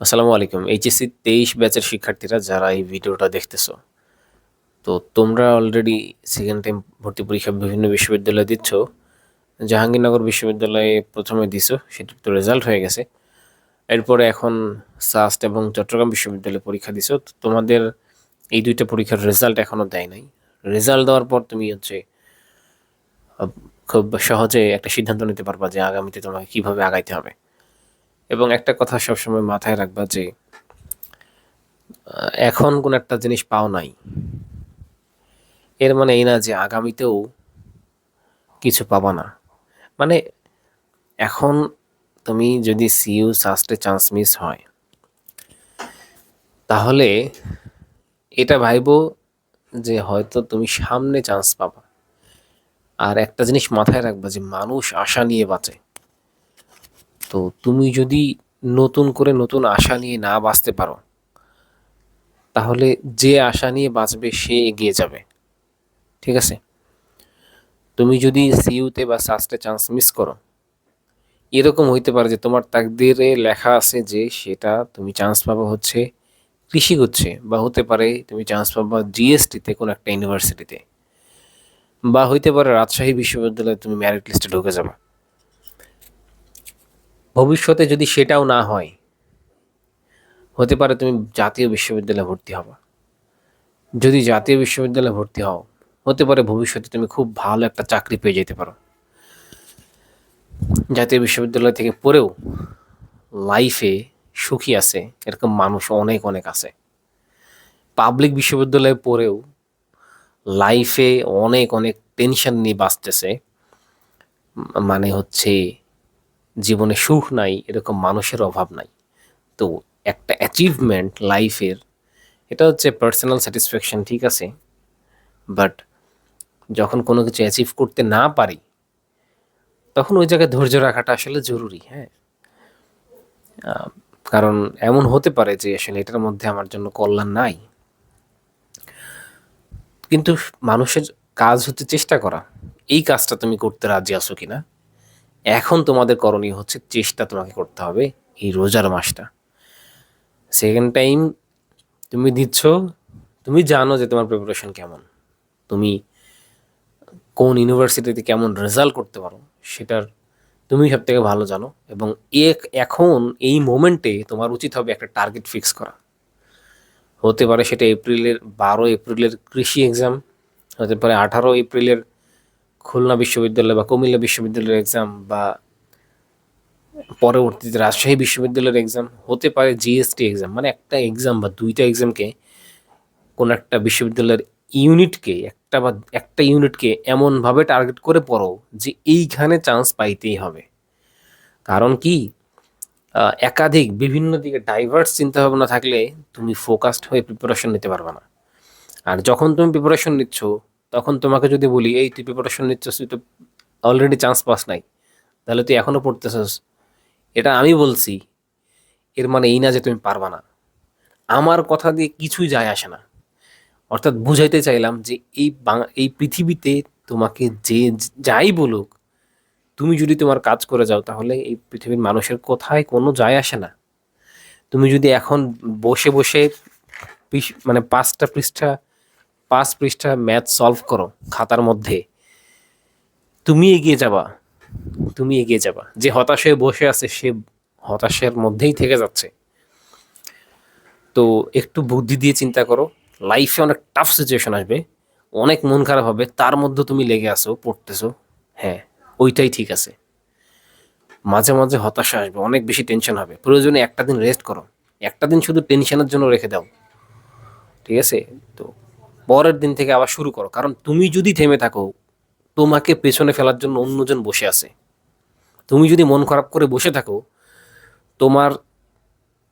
আসসালামু আলাইকুম। এইচএসসি তেইশ ব্যাচের শিক্ষার্থীরা যারা এই ভিডিওটা দেখতেছো, তো তোমরা অলরেডি সেকেন্ড টাইম ভর্তি পরীক্ষা বিভিন্ন বিশ্ববিদ্যালয়ে দিচ্ছ। জাহাঙ্গীরনগর বিশ্ববিদ্যালয়ে প্রথমে দিছো, সেটার তো রেজাল্ট হয়ে গেছে। এরপরে এখন সাস্ট এবং চট্টগ্রাম বিশ্ববিদ্যালয়ে পরীক্ষা দিছো। তো তোমাদের এই দুইটা পরীক্ষার রেজাল্ট এখনও দেয় নাই। রেজাল্ট দেওয়ার পর তুমি হচ্ছে খুব সহজে একটা সিদ্ধান্ত নিতে পারবা যে আগামীতে তোমাকে কীভাবে আগাইতে হবে। এবং একটা কথা সবসময় মাথায় রাখবা যে এখন কোন একটা জিনিস পাও নাই। এর মানে এই না যে আগামীতেও কিছু পাবা না। মানে এখন তুমি যদি সিইউ সাস্টে চান্স মিস হয়, তাহলে এটা ভাইবো যে হয়তো তুমি সামনে চান্স পাবা। আর একটা জিনিস মাথায় রাখবা যে মানুষ আশা নিয়ে বাঁচে। তো তুমি যদি নতুন করে নতুন আশা নিয়ে না বাঁচতে পারো, তাহলে যে আশা নিয়ে বাঁচবে সে এগিয়ে যাবে। ঠিক আছে? তুমি যদি সিইউতে বা সাস্টে চান্স মিস করো, এরকম হইতে পারে যে তোমার তাকদিরে লেখা আছে যে সেটা তুমি চান্স পাবা হচ্ছে কৃষিগুচ্ছে, বা হতে পারে তুমি চান্স পাবা জিএসটিতে কোনো একটা ইউনিভার্সিটিতে, বা হইতে পারে রাজশাহী বিশ্ববিদ্যালয়ে তুমি মেরিট লিস্টে ঢুকে যাবে। ভবিষ্যতে যদি সেটাও না হয়, হতে পারে তুমি জাতীয় বিশ্ববিদ্যালয়ে ভর্তি হবা। যদি জাতীয় বিশ্ববিদ্যালয়ে ভর্তি হও, হতে পারে ভবিষ্যতে তুমি খুব ভালো একটা চাকরি পেয়ে যেতে পারো। জাতীয় বিশ্ববিদ্যালয় থেকে পড়েও লাইফে সুখী আছে, এরকম মানুষ অনেক অনেক আছে। পাবলিক বিশ্ববিদ্যালয়ে পড়েও লাইফে অনেক অনেক টেনশন নিয়ে বাঁচতেছে। মানে হচ্ছে জীবনে সুখ নাই, এরকম মানুষের অভাব নাই। তো একটা অ্যাচিভমেন্ট লাইফের এটা হচ্ছে পার্সোনাল স্যাটিসফ্যাকশন ঠিক আছে? বাট যখন কোনো কিছু অ্যাচিভ করতে না পারি, তখন ওই জায়গায় ধৈর্য রাখাটা আসলে জরুরি হ্যাঁ? কারণ এমন হতে পারে যে আসলে এটার মধ্যে আমার জন্য কল্যাণ নাই। কিন্তু মানুষের কাজ হচ্ছে চেষ্টা করা। এই কাজটা তুমি করতে রাজি আছো কিনা? এখন তোমাদের করণীয় হচ্ছে চেষ্টা তোমাকে করতে হবে এই রোজার মাসটা। সেকেন্ড টাইম তুমি দিচ্ছ, তুমি জানো যে তোমার প্রিপারেশন কেমন। তুমি কোন ইউনিভার্সিটিতে কেমন রেজাল্ট করতে পারো, সেটার তুমি সব থেকে ভালো জানো এবং এক, এখন এই মোমেন্টে তোমার উচিত হবে একটা টার্গেট ফিক্স করা। হতে পারে সেটা এপ্রিলের বারো এপ্রিলের কৃষি এক্সাম হতে পারে আঠারো এপ্রিলের খুলনা বিশ্ববিদ্যালয় বা কুমিল্লা বিশ্ববিদ্যালয়ের এক্সাম বা পরবর্তীতে রাজশাহী বিশ্ববিদ্যালয়ের এক্সাম হতে পারে জিএসটি এক্সাম মানে একটা এক্সাম বা দুইটা এক্সামকে কোনো একটা বিশ্ববিদ্যালয়ের ইউনিটকে একটা বা একটা ইউনিটকে এমনভাবে টার্গেট করে পড়ো যে এইখানে চান্স পাইতেই হবে। কারণ কি? একাধিক বিভিন্ন দিকে ডাইভার্স চিন্তাভাবনা থাকলে তুমি ফোকাসড হয়ে প্রিপারেশন নিতে পারবে না। আর যখন তুমি প্রিপারেশন নিচ্ছ তখন তোমাকে যদি বলি, এই, তুই প্রিপারেশন নিচ্ছিস, তুই তো অলরেডি চান্স পাস নাই। তাহলে তুই এখনও পড়তেছিস। এটা আমি বলছি, এর মানে এই না যে তুমি পারবা না। আমার কথা দিয়ে কিছুই যায় আসে না। অর্থাৎ বুঝাইতে চাইলাম যে এই এই পৃথিবীতে তোমাকে যে যাই বলুক, তুমি যদি তোমার কাজ করে যাও, তাহলে এই পৃথিবীর মানুষের কোথায় কোনো যায় আসে না। তুমি যদি এখন বসে বসে মানে পাঁচটা পৃষ্ঠা পাঁচ পৃষ্ঠা ম্যাথ সলভ করো খাতার মধ্যে। তুমি এগিয়ে যাবা। তুমি এগিয়ে যাবা। যে হতাশ হয়ে বসে আছে, সে হতাশের মধ্যেই থেকে যাচ্ছে। তো একটু বুদ্ধি দিয়ে চিন্তা করো। লাইফে অনেক টাফ সিচুয়েশন আসবে। অনেক মন খারাপ হবে। তার মধ্যে তুমি লেগে আসো পড়তেছো। হ্যাঁ ওইটাই ঠিক আছে। মাঝে মাঝে হতাশা আসবে, অনেক বেশি টেনশন হবে। প্রয়োজনে একটা দিন রেস্ট করো। একটা দিন শুধু টেনশনের জন্য রেখে দাও। ঠিক আছে? তো পরের দিন থেকে আবার শুরু করো। কারণ তুমি যদি থেমে থাকো, তোমাকে পেছনে ফেলার জন্য অন্যজন বসে আছে। তুমি যদি মন খারাপ করে বসে থাকো, তোমার,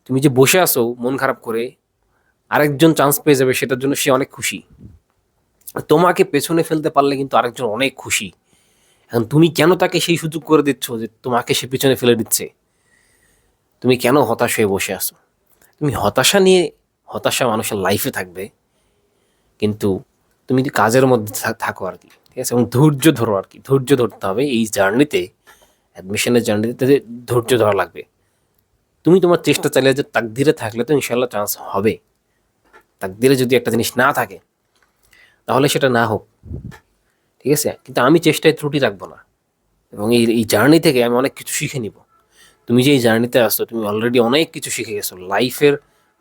তুমি যে বসে আছো মন খারাপ করে, আরেকজন চান্স পেয়ে যাবে, সেটার জন্য সে অনেক খুশি। তোমাকে পেছনে ফেলতে পারলে কিন্তু আরেকজন অনেক খুশি। এখন তুমি কেন তাকে সেই সুযোগ করে দিচ্ছ যে তোমাকে সে পেছনে ফেলে দিচ্ছে? তুমি কেন হতাশ হয়ে বসে আছো? তুমি হতাশা নিয়ে, হতাশা মানুষের লাইফে থাকবে। কিন্তু তুমি কাজের মধ্যে থাকো আর কি, ঠিক আছে? এবং ধৈর্য ধরো আর কি, ধৈর্য ধরতে হবে এই জার্নিতে অ্যাডমিশনের জার্নিতে ধৈর্য ধরা লাগবে। তুমি তোমার চেষ্টা চালিয়ে যে তাকদিরে থাকলে তো ইনশাল্লাহ চান্স হবে। তাকদিরে যদি একটা জিনিস না থাকে, তাহলে সেটা না হোক, ঠিক আছে? কিন্তু আমি চেষ্টায় ত্রুটি রাখব না। এবং এই এই জার্নি থেকে আমি অনেক কিছু শিখে নিব। তুমি যে এই জার্নিতে আসছো, তুমি অলরেডি অনেক কিছু শিখে গেছো। লাইফের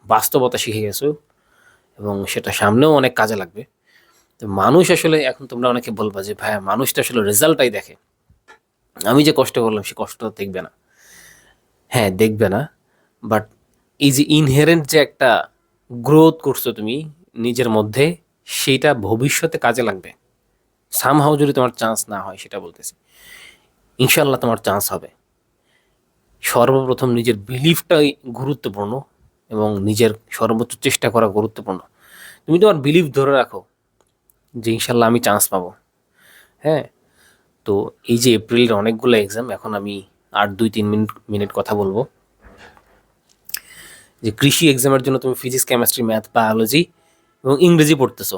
বাস্তবতা শিখে গেছো। এবং সেটা সামনেও অনেক কাজে লাগবে। তো মানুষ আসলে, এখন তোমরা অনেকে বলবা যে, ভাইয়া মানুষ তো আসলে রেজাল্টটাই দেখে। আমি যে কষ্ট করলাম সে কষ্ট দেখবে না। হ্যাঁ দেখবে না। বাট এই যে ইনহেরেন্ট যে একটা গ্রোথ করছ তুমি নিজের মধ্যে সেইটা ভবিষ্যতে কাজে লাগবে। সামহাও যদি তোমার চান্স না হয়, সেটা বলতেছি। ইনশাল্লাহ তোমার চান্স হবে। সর্বপ্রথম নিজের বিলিফটাই গুরুত্বপূর্ণ। এবং নিজের সর্বোচ্চ চেষ্টা করা গুরুত্বপূর্ণ। তুমি তোমার বিলিফ ধরে রাখো যে ইনশাল্লাহ আমি চান্স পাবো। হ্যাঁ? তো এই যে এপ্রিলের অনেকগুলো এক্সাম এখন আমি আর দুই, তিন মিনিট মিনিট কথা বলব। যে কৃষি এক্সামের জন্য তুমি ফিজিক্স কেমিস্ট্রি ম্যাথ বায়োলজি এবং ইংরেজি পড়তেছো।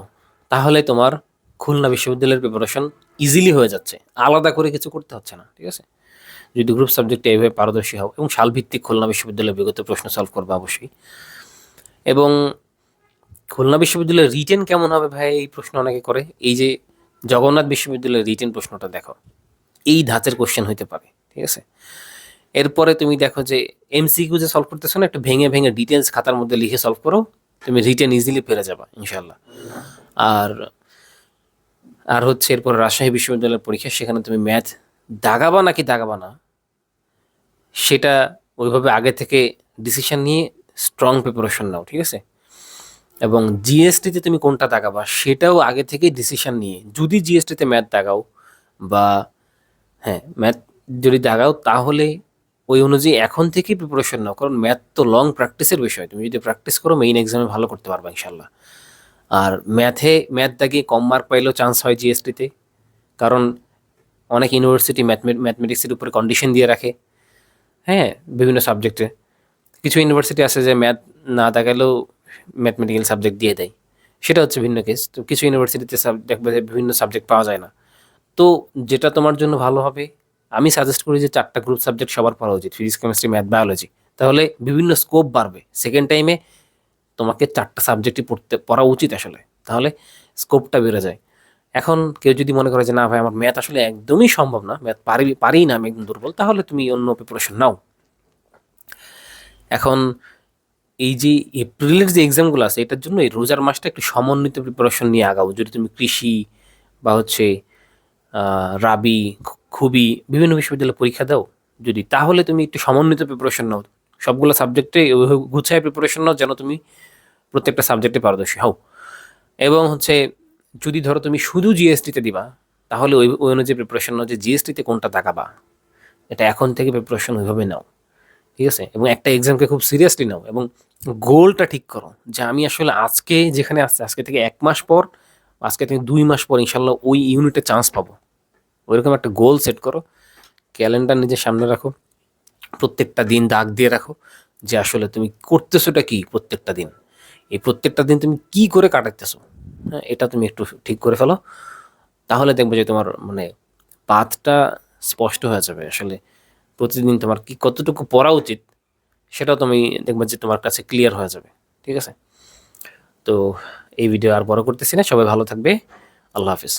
তাহলে তোমার খুলনা বিশ্ববিদ্যালয়ের প্রিপারেশন ইজিলি হয়ে যাচ্ছে। আলাদা করে কিছু করতে হচ্ছে না, ঠিক আছে? যদি গ্রুপ সাবজেক্টে এইভাবে পারদর্শী হও এবং সালভিত্তিক খুলনা বিশ্ববিদ্যালয়ের বিগত প্রশ্ন সলভ করবে অবশ্যই। এবং খুলনা বিশ্ববিদ্যালয়ের রিটেন কেমন হবে ভাই? এই প্রশ্ন অনেকে করে। এই যে জগন্নাথ বিশ্ববিদ্যালয়ের রিটেন প্রশ্নটা দেখো। এই ধাঁচের কোশ্চেন হইতে পারে, ঠিক আছে? এরপরে তুমি দেখো যে এমসিকিউ যে সলভ করতেছো না, একটু ভেঙে ভেঙে ডিটেলস খাতার মধ্যে লিখে সলভ করো, তুমি রিটেন ইজিলি পেরে যাবা ইনশাল্লাহ আর আর হচ্ছে এরপর রাজশাহী বিশ্ববিদ্যালয়ের পরীক্ষা, সেখানে তুমি ম্যাথ দাগাবা নাকি দাগাবা না, সেটা ওইভাবে আগে থেকে ডিসিশন নিয়ে স্ট্রং প্রিপারেশন নাও, ঠিক আছে? এবং জিএসটিতে তুমি কোনটা দাগাবা সেটাও আগে থেকেই ডিসিশন নিয়ে, যদি জিএসটিতে ম্যাথ দাগাও বা হ্যাঁ ম্যাথ যদি দাগাও তাহলে ওই অনুযায়ী এখন থেকেই প্রিপারেশন নাও, কারণ ম্যাথ তো লং প্র্যাকটিসের বিষয়, তুমি যদি প্র্যাকটিস করো মেইন এক্সামে ভালো করতে পারবে ইনশাল্লাহ আর ম্যাথে ম্যাথ দাগিয়ে কম মার্ক পাইলেও চান্স হয় জিএসটিতে কারণ অনেক ইউনিভার্সিটি ম্যাথমেটিক্সের উপরে কন্ডিশন দিয়ে রাখে। হ্যাঁ বিভিন্ন সাবজেক্টে কিছু ইউনিভার্সিটি আছে যে ম্যাথ না দেখালেও ম্যাথমেটিক্যাল সাবজেক্ট দিয়ে দেয়। সেটা হচ্ছে ভিন্ন কেস তো কিছু ইউনিভার্সিটিতে দেখবে যে বিভিন্ন সাবজেক্ট পাওয়া যায় না। তো যেটা তোমার জন্য ভালো হবে, আমি সাজেস্ট করি যে চারটা গ্রুপ সাবজেক্ট সবার পড়া উচিত ফিজিক্স কেমিস্ট্রি ম্যাথ বায়োলজি তাহলে বিভিন্ন স্কোপ বাড়বে। সেকেন্ড টাইমে তোমাকে চারটা সাবজেক্টই পড়তে পড়া উচিত আসলে। তাহলে স্কোপটা বেড়ে যায়। এখন কেউ যদি মনে করে যে, না ভাই, আমার ম্যাথ আসলে একদমই সম্ভব না, ম্যাথ পারি পারি না আমি একদম দুর্বল, তাহলে তুমি অন্য প্রিপারেশন নাও। এখন এই যে এপ্রিলের যে এক্সামগুলো আছে, এটার জন্য এই রোজার মাসটা একটু সমন্বিত প্রিপারেশন নিয়ে আগাও। যদি তুমি কৃষি বা হচ্ছে রাবি খুবই বিভিন্ন বিশ্ববিদ্যালয়ে পরীক্ষা দাও, যদি, তাহলে তুমি একটু সমন্বিত প্রিপারেশন নাও। সবগুলো সাবজেক্টে গুছায় প্রিপারেশন নাও যেন তুমি প্রত্যেকটা সাবজেক্টে পারদর্শী হও। এবং হচ্ছে যদি ধরো তুমি শুধু জিএসটিতে দিবা, তাহলে ওই ওই অনুযায়ী প্রিপারেশন নাও যে জিএসটিতে কোনটা তাকাবা। এটা এখন থেকে প্রিপারেশন ওইভাবে নাও, ঠিক আছে? এবং একটা এক্সামকে খুব সিরিয়াসলি নাও এবং গোলটা ঠিক করো যে আমি আসলে আজকে যেখানে আসছে আজকে থেকে এক মাস পর, আজকে থেকে দুই মাস পর ইনশাল্লাহ ওই ইউনিটে চান্স পাবো। ওইরকম একটা গোল সেট করো ক্যালেন্ডার নিজের সামনে রাখো, প্রত্যেকটা দিন দাগ দিয়ে রাখো যে আসলে তুমি করতেছোটা কি প্রত্যেকটা দিন। এই প্রত্যেকটা দিন তুমি কি করে কাটাইতেছো? হ্যাঁ এটা তুমি একটু ঠিক করে ফেলো। তাহলে দেখবে যে তোমার মানে পাথটা স্পষ্ট হয়ে যাবে। আসলে প্রতিদিন তোমার কি কতটুকু পড়া উচিত সেটা তুমি দেখবে যে তোমার কাছে ক্লিয়ার হয়ে যাবে। ঠিক আছে? তো এই ভিডিও আর বড় করতেছি না। সবাই ভালো থাকবে। আল্লাহ হাফিজ।